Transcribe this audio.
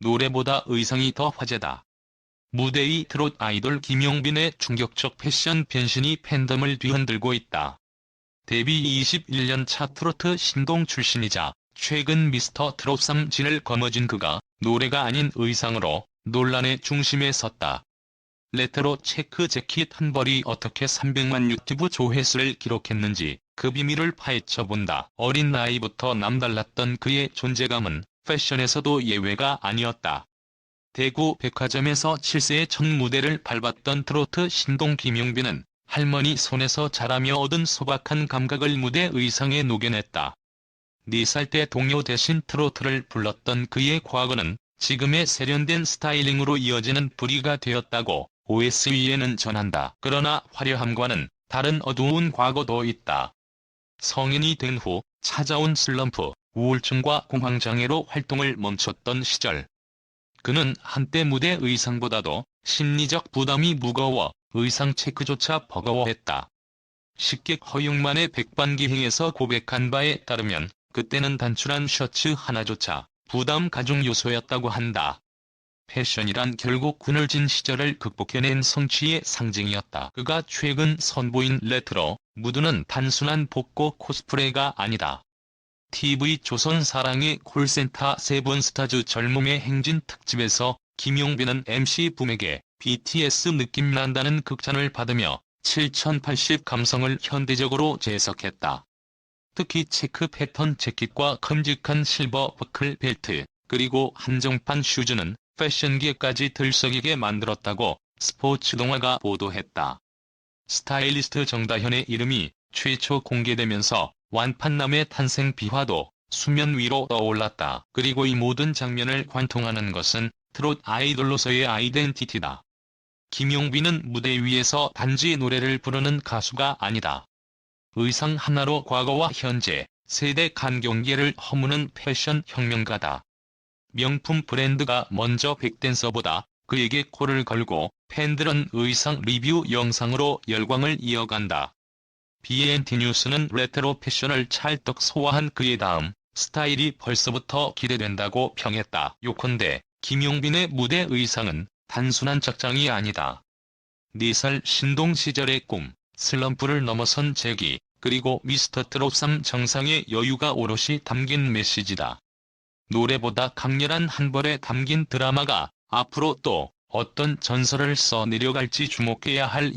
노래보다 의상이 더 화제다. 무대 위 트롯 아이돌 김용빈의 충격적 패션 변신이 팬덤을 뒤흔들고 있다. 데뷔 21년 차 트로트 신동 출신이자 최근 미스터 트롯 3진을 거머쥔 그가 노래가 아닌 의상으로 논란의 중심에 섰다. 레트로 체크 재킷 한 벌이 어떻게 300만 유튜브 조회수를 기록했는지 그 비밀을 파헤쳐본다. 어린 나이부터 남달랐던 그의 존재감은 패션에서도 예외가 아니었다. 대구 백화점에서 7세의 첫 무대를 밟았던 트로트 신동 김용빈은 할머니 손에서 자라며 얻은 소박한 감각을 무대 의상에 녹여냈다. 4살 때 동요 대신 트로트를 불렀던 그의 과거는 지금의 세련된 스타일링으로 이어지는 불의가 되었다고 OSE에는 전한다. 그러나 화려함과는 다른 어두운 과거도 있다. 성인이 된 후 찾아온 슬럼프, 우울증과 공황장애로 활동을 멈췄던 시절. 그는 한때 무대 의상보다도 심리적 부담이 무거워 의상 체크조차 버거워했다. 식객 허용만의 백반기행에서 고백한 바에 따르면 그때는 단출한 셔츠 하나조차 부담 가중 요소였다고 한다. 패션이란 결국 그늘진 시절을 극복해낸 성취의 상징이었다. 그가 최근 선보인 레트로 무드는 단순한 복고 코스프레가 아니다. TV 조선 사랑의 콜센터 세븐 스타즈 젊음의 행진 특집에서 김용빈은 MC 붐에게 BTS 느낌 난다는 극찬을 받으며 7080 감성을 현대적으로 재해석했다. 특히 체크 패턴 재킷과 큼직한 실버 버클 벨트, 그리고 한정판 슈즈는 패션계까지 들썩이게 만들었다고 스포츠 동화가 보도했다. 스타일리스트 정다현의 이름이 최초 공개되면서 완판남의 탄생 비화도 수면 위로 떠올랐다. 그리고 이 모든 장면을 관통하는 것은 트롯 아이돌로서의 아이덴티티다. 김용빈은 무대 위에서 단지 노래를 부르는 가수가 아니다. 의상 하나로 과거와 현재, 세대 간 경계를 허무는 패션 혁명가다. 명품 브랜드가 먼저 백댄서보다 그에게 코를 걸고 팬들은 의상 리뷰 영상으로 열광을 이어간다. BNT 뉴스는 레트로 패션을 찰떡 소화한 그의 다음 스타일이 벌써부터 기대된다고 평했다. 요컨대 김용빈의 무대 의상은 단순한 착장이 아니다. 4살 신동 시절의 꿈, 슬럼프를 넘어선 재기, 그리고 미스터 트롯 3 정상의 여유가 오롯이 담긴 메시지다. 노래보다 강렬한 한 벌에 담긴 드라마가 앞으로 또 어떤 전설을 써 내려갈지 주목해야 할